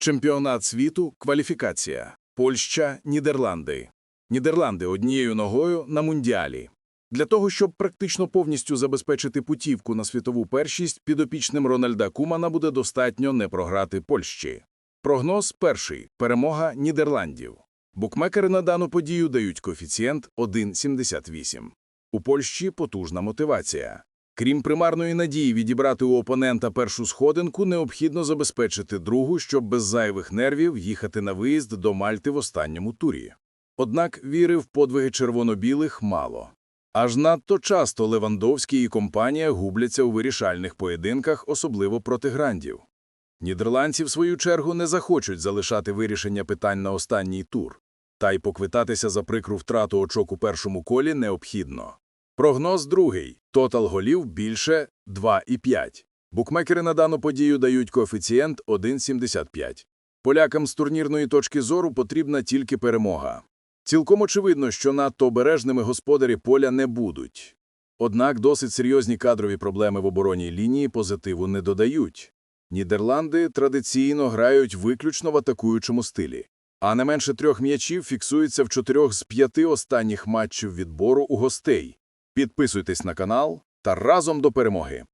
Чемпіонат світу, кваліфікація. Польща, Нідерланди. Нідерланди однією ногою на мундіалі. Для того, щоб практично повністю забезпечити путівку на світову першість, підопічним Рональда Кумана буде достатньо не програти Польщі. Прогноз перший – перемога Нідерландів. Букмекери на дану подію дають коефіцієнт 1,78. У Польщі потужна мотивація. Крім примарної надії відібрати у опонента першу сходинку, необхідно забезпечити другу, щоб без зайвих нервів їхати на виїзд до Мальти в останньому турі. Однак віри в подвиги червоно-білих мало. Аж надто часто Левандовський і компанія губляться у вирішальних поєдинках, особливо проти грандів. Нідерландці, в свою чергу, не захочуть залишати вирішення питань на останній тур. Та й поквитатися за прикру втрату очок у першому колі необхідно. Прогноз другий. Тотал голів більше 2,5. Букмекери на дану подію дають коефіцієнт 1,75. Полякам з турнірної точки зору потрібна тільки перемога. Цілком очевидно, що надто обережними господарі поля не будуть. Однак досить серйозні кадрові проблеми в оборонній лінії позитиву не додають. Нідерланди традиційно грають виключно в атакуючому стилі, а не менше трьох м'ячів фіксується в чотирьох з п'яти останніх матчів відбору у гостей. Підписуйтесь на канал та разом до перемоги!